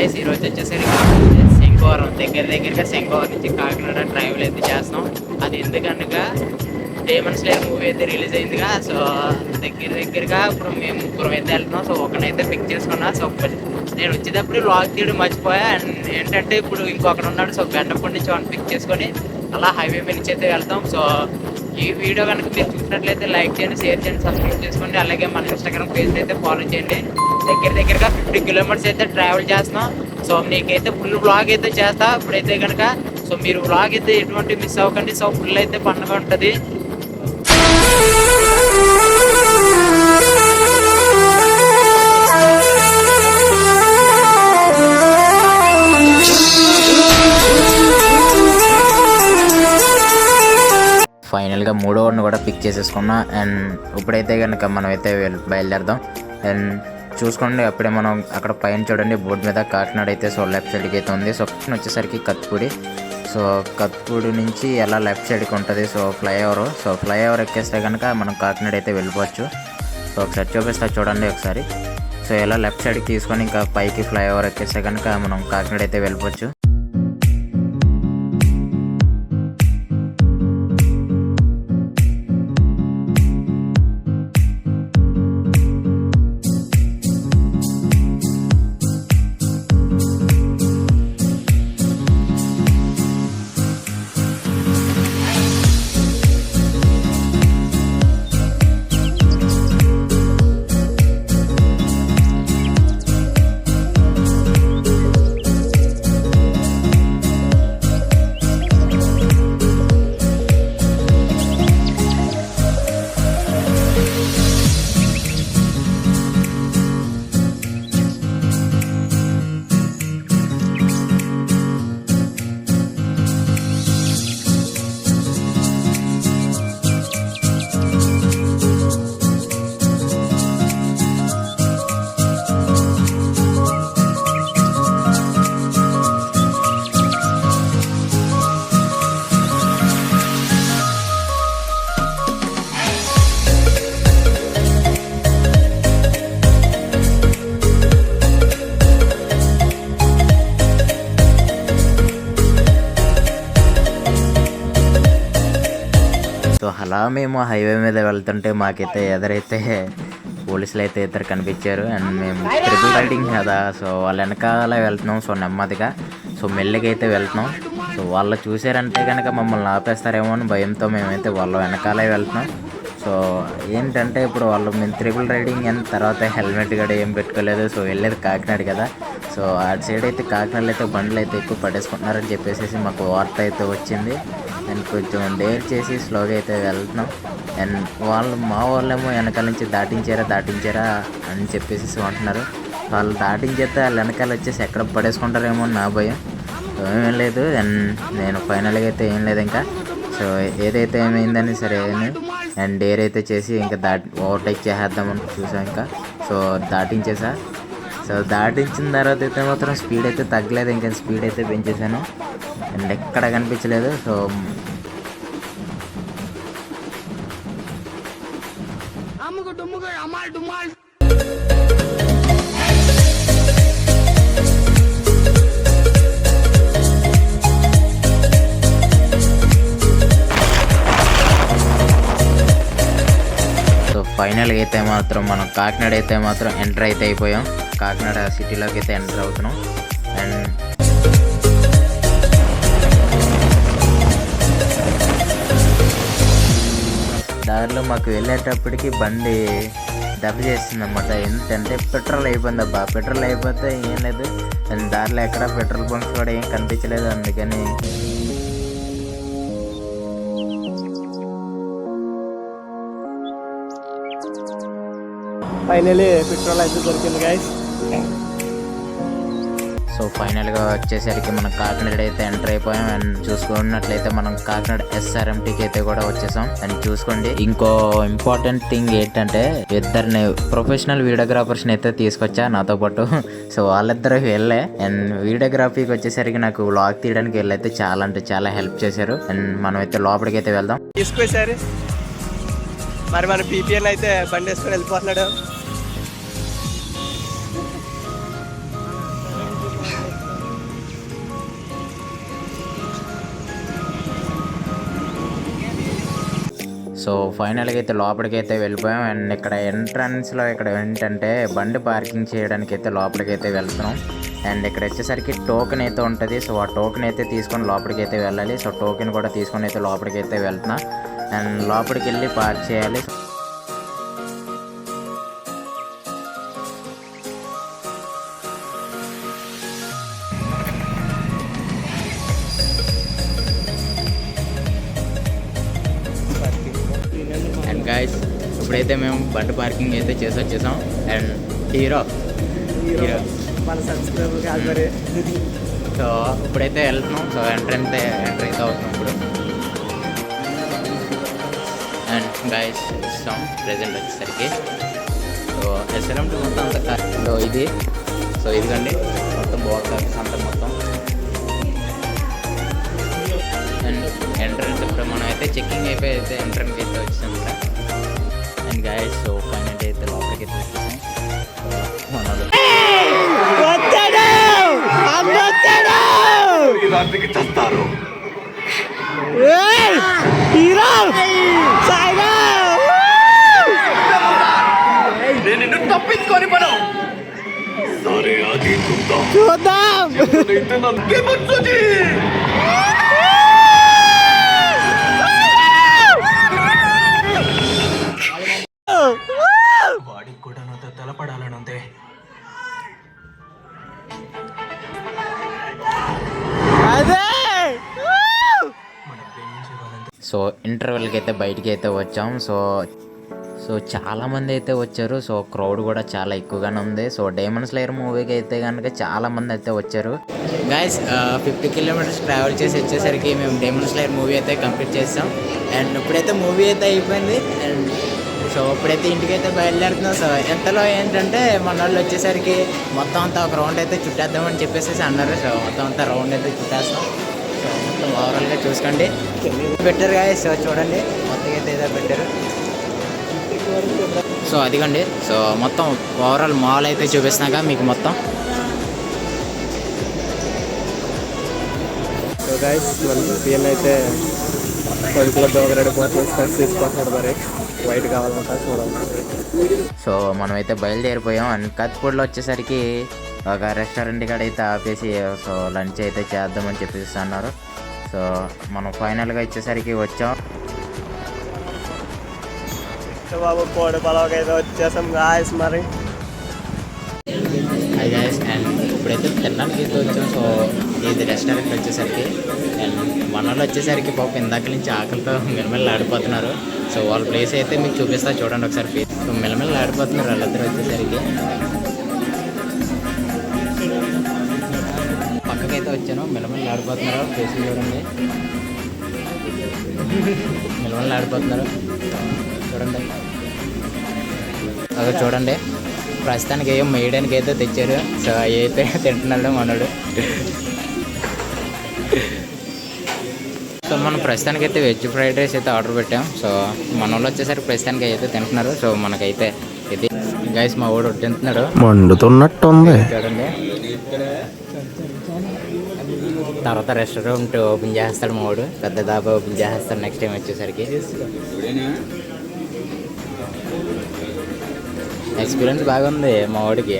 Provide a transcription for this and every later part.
Guys ఈరోజు వచ్చేసరికి శంకవరం దగ్గర దగ్గరగా శంకవరం నుంచి కాకినాడ ట్రావెల్ అయితే చేస్తాం అది ఎందుకనగా డేమన్ లేదు మూవీ అయితే రిలీజ్ అయిందిగా. సో దగ్గర దగ్గరగా ఇప్పుడు మేము ముగ్గురం అయితే వెళ్తున్నాం. సో ఒకనైతే పిక్ చేసుకున్నా. సో నేను వచ్చేటప్పుడు లాగ్ తీయడం మర్చిపోయా. అండ్ ఏంటంటే ఇప్పుడు ఇంకొకడు ఉన్నాడు. సో గంటప్పటి నుంచి వాడిని పిక్ చేసుకొని అలా హైవే మీద నుంచి అయితే వెళ్తాం. సో ఈ వీడియో కనుక మీరు చూసినట్లయితే లైక్ చేయండి షేర్ చేయండి సబ్స్క్రైబ్ చేసుకోండి. అలాగే మన ఇన్స్టాగ్రామ్ పేజ్ అయితే ఫాలో చేయండి. దగ్గర దగ్గరగా ఫిఫ్టీ కిలోమీటర్స్ అయితే ట్రావెల్ చేస్తున్నాం సో నీకైతే ఫుల్ బ్లాగ్ అయితే చేస్తా. ఇప్పుడైతే కనుక సో మీరు బ్లాగ్ అయితే ఎటువంటి మిస్ అవ్వకండి. సో ఫుల్ అయితే పండుగ ఉంటుంది. ఫైనల్గా మూడో కూడా పిక్ చేసేసుకున్నాం. అండ్ ఇప్పుడైతే కనుక మనం అయితే బయలుదేరదాం. అండ్ చూసుకోండి అప్పుడే మనం అక్కడ పైన చూడండి బోర్డు మీద కాకినాడ అయితే సో లెఫ్ట్ సైడ్కి అయితే ఉంది. సో పక్కన వచ్చేసరికి కత్పూడి సో కత్పూడి నుంచి ఎలా లెఫ్ట్ సైడ్కి ఉంటుంది సో ఫ్లైఓవర్. సో ఫ్లైఓవర్ ఎక్కేస్తే కనుక మనం కాకినాడ అయితే వెళ్ళిపోవచ్చు. సో ఒకసారి చూపిస్తా చూడండి ఒకసారి. సో ఎలా లెఫ్ట్ సైడ్కి తీసుకొని ఇంకా పైకి ఫ్లైఓవర్ ఎక్కేస్తే కనుక మనం కాకినాడ అయితే వెళ్ళిపోవచ్చు. అలా మేము హైవే మీద వెళ్తుంటే మాకైతే ఎదరైతే పోలీసులు అయితే ఇద్దరు కనిపించారు. అండ్ మేము ట్రిపుల్ రైడింగ్ కదా సో వాళ్ళ వెనకాల వెళ్తున్నాం సో నెమ్మదిగా. సో మెల్లిగా అయితే వెళ్తున్నాం. సో వాళ్ళు చూసారంటే కనుక మమ్మల్ని ఆపేస్తారేమో అని భయంతో మేమైతే వాళ్ళ వెనకాలే వెళ్తున్నాం. సో ఏంటంటే ఇప్పుడు వాళ్ళు మేము త్రిపుల్ రైడింగ్ అని తర్వాత హెల్మెట్ కూడా ఏం పెట్టుకోలేదు. సో వెళ్ళేది కాకినాడ కదా. సో అటు సైడ్ అయితే కాకినాడలో అయితే బండ్లు అయితే ఎక్కువ పట్టేసుకుంటున్నారని చెప్పేసి మాకు వార్త అయితే వచ్చింది. అండ్ కొంచెం డేర్ చేసి స్లోగా అయితే వెళ్తున్నాం. అండ్ వాళ్ళు మా వాళ్ళేమో వెనకాల నుంచి దాటించారా దాటించారా అని చెప్పేసి అంటున్నారు. వాళ్ళు దాటించేస్తే వాళ్ళు వెనకాల వచ్చేసి ఎక్కడ పడేసుకుంటారేమో నా భయం. సో ఏం లేదు. అండ్ నేను ఫైనల్గా అయితే ఏం లేదు ఇంకా. సో ఏదైతే ఏమైందని సరే అని అండ్ డేర్ అయితే చేసి ఇంకా దాటి ఓవర్టేక్ చేసేద్దామని చూసాం ఇంకా. సో దాటించేసా. సో దాటించిన తర్వాత అయితే మాత్రం స్పీడ్ అయితే తగ్గలేదు. ఇంకా స్పీడ్ అయితే పెంచేసాను. అండ్ ఎక్కడ కనిపించలేదు సో ఫైనల్గా అయితే మాత్రం మనం కాకినాడ అయితే మాత్రం ఎంటర్ అయితే అయిపోయాం. కాకినాడ సిటీలోకి అయితే ఎంటర్ అవుతున్నాం. దారిలో మాకు వెళ్ళేటప్పటికి బండి దెబ్బ చేసింది అనమాట ఎందుకంటే పెట్రోల్ అయిపోయింది అబ్బా. పెట్రోల్ అయిపోతే ఏం లేదు. అండ్ దారిలో ఎక్కడ పెట్రోల్ బంక్స్ కూడా ఏం కనిపించలేదు అందుకని. ఫైనలీ పెట్రోల్ అయితే దొరికింది గాయస్ సో ఫైనల్గా వచ్చేసరికి మనం కాకినాడ అయితే ఎంటర్ అయిపోయాం. అండ్ చూసుకున్నట్లయితే మనం కాకినాడ ఎస్ఆర్ఎంటీకి అయితే కూడా వచ్చేసాం. అండ్ చూసుకోండి ఇంకో ఇంపార్టెంట్ థింగ్ ఏంటంటే ఇద్దరిని ప్రొఫెషనల్ వీడియోగ్రాఫర్స్ని అయితే తీసుకొచ్చా నాతో పాటు. సో వాళ్ళిద్దరు వెళ్ళే అండ్ వీడియోగ్రఫీకి వచ్చేసరికి నాకు వ్లాగ్ తీయడానికి వెళ్ళైతే చాలా అంటే చాలా హెల్ప్ చేశారు. అండ్ మనం అయితే లోపలికి అయితే వెళ్దాం. తీసుకొచ్చారు మరి మన పీపీఎల్ అయితే బండి వేసుకొని వెళ్ళిపోతున్నాడు. సో ఫైనల్గా అయితే లోపలికి అయితే వెళ్ళిపోయాం. అండ్ ఇక్కడ ఎంట్రన్స్లో ఇక్కడ ఏంటంటే బండి పార్కింగ్ చేయడానికి అయితే లోపలికి అయితే వెళ్తున్నాం. అండ్ ఇక్కడ వచ్చేసరికి టోకెన్ అయితే ఉంటుంది. సో ఆ టోకెన్ అయితే తీసుకొని లోపలికి అయితే వెళ్ళాలి. సో టోకెన్ కూడా తీసుకొని అయితే లోపలికి అయితే వెళ్తున్నా. అండ్ లోపలికి వెళ్ళి పార్క్ చేయాలి. ఇప్పుడైతే మేము బండి పార్కింగ్ అయితే చేసి వచ్చేసాం. And hero. హీరో. మన సబ్స్క్రైబర్ కాదు మరి సో ఇప్పుడైతే వెళ్తున్నాం. సో ఎంటర్ అయితే ఎంటర్ అయితే అవుతున్నాం ఇప్పుడు. అండ్ గాయస్ ఇస్తాం. ప్రెజెంట్ వచ్చేసరికి. సో ఎస్ఎల్ఎం మొత్తం అంత సో ఇది సో ఇదిగండి. మొత్తం బాక్స్ ఆఫీస్ అంతా మొత్తం. అండ్ ఎంట్రన్స్ ఇప్పుడు మనం అయితే చెక్కింగ్ అయిపోయి అయితే ఎంట్రన్స్ అయితే వచ్చాం ఇక్కడ. అండ్ గాయస్ సో ఫైనల్ అయితే లోపలికి అయితే వచ్చేసాం సో మనోళ్ళు వచ్చాడు అన్న వచ్చాడు ఏయ్! హీరో సాయిగా నేను నిన్ను తప్పించుకొని మనం సరే అది చూద్దాం చూద్దాం సో ఇంటర్వెల్కి అయితే బయటికి అయితే వచ్చాం. సో సో చాలామంది అయితే వచ్చారు. సో క్రౌడ్ కూడా చాలా ఎక్కువగానే ఉంది. సో డైమండ్స్ లేయర్ మూవీకి అయితే కనుక చాలామంది అయితే వచ్చారు. గైస్ ఫిఫ్టీ కిలోమీటర్స్ ట్రావెల్ చేసి వచ్చేసరికి మేము డైమండ్స్ లైర్ మూవీ అయితే కంప్లీట్ చేసాం. అండ్ ఇప్పుడైతే మూవీ అయితే అయిపోయింది. అండ్ సో ఇప్పుడైతే ఇంటికి అయితే బయలుదేరుతున్నాం. సో ఎంతలో ఏంటంటే మన వాళ్ళు వచ్చేసరికి మొత్తం అంతా ఒక రౌండ్ అయితే చుట్టేద్దామని చెప్పేసి అన్నారు. సో మొత్తం అంతా రౌండ్ అయితే చుట్టేస్తాం. మొత్తం ఓవరాల్గా చూసుకోండి. పెట్టారు కదా సో చూడండి. మొత్తం అయితే ఏదో పెట్టారు సో అదిగండి. సో మొత్తం ఓవరాల్ మాల్ అయితే చూపిస్తున్నాక మీకు మొత్తం. సో గైస్ మన పిఎన్ అయితే వైట్ కావాలంట చూడాలి. సో మనమైతే బయలుదేరిపోయాం. అండ్ కత్పూడిలో వచ్చేసరికి ఒక రెస్టారెంట్ కాడ అయితే ఆపేసి సో లంచ్ అయితే చేద్దామని చెప్పేసి అన్నారు. సో మనం ఫైనల్గా వచ్చేసరికి వచ్చాం. బాబు కోడి పొలవకి అయితే వచ్చేసాం గాయస్ మరి. అండ్ ఇప్పుడైతే తినడానికి అయితే వచ్చాం. సో ఇది రెస్టారెంట్ వచ్చేసరికి అండ్ మన వాళ్ళు వచ్చేసరికి పాపం ఇందాక నుంచి ఆకలితో మిలమిల్ల ఆడిపోతున్నారు సో వాళ్ళ ప్లేస్ అయితే మీకు చూపిస్తా చూడండి ఒకసారి సో మిలమిల్ల ఆడిపోతున్నారు వాళ్ళిద్దరు వచ్చేసరికి. పక్కకైతే వచ్చాను. మిలమిల్ల ఆడిపోతున్నారు? ప్లేస్ చూడండి మిలమిల్ల ఆడిపోతున్నారు? చూడండి. అదే చూడండి. ప్రస్తుతానికి ఏం వేయడానికి అయితే తెచ్చారు. సో అవి అయితే తింటున్నాడు మనోడు. సో మనం ప్రస్తుతానికి అయితే వెజ్ ఫ్రైడ్ రైస్ అయితే ఆర్డర్ పెట్టాం. సో మన వాళ్ళు వచ్చేసరికి ప్రస్తుతానికి అయితే తింటున్నారు. సో మనకైతే ఇది. గైస్ మా వాడు తింటున్నాడు. మండుతున్నట్టుంది. చూడండి. తర్వాత రెస్టారెంట్ ఓపెన్ చేస్తాడు మావాడు. పెద్ద దాబా ఓపెన్ చేస్తాడు నెక్స్ట్ టైం వచ్చేసరికి. ఎక్స్పీరియన్స్ బాగుంది మా వాడికి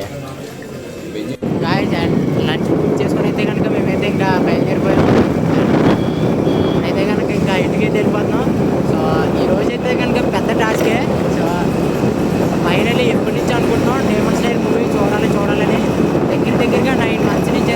బుక్ చేసుకుని అయితే కనుక మేమైతే ఇంకా బయలుదేరిపోయాం. అయితే కనుక ఇంకా ఇంటికి వెళ్ళిపోతున్నాం. సో ఈరోజు అయితే కనుక పెద్ద టాస్కే సో ఫైనలీ ఎప్పటి నుంచి అనుకుంటున్నాం డేమన్ స్టైల్ మూవీ చూడాలి చూడాలని దగ్గర దగ్గరగా నైన్ మంత్స్ నుంచి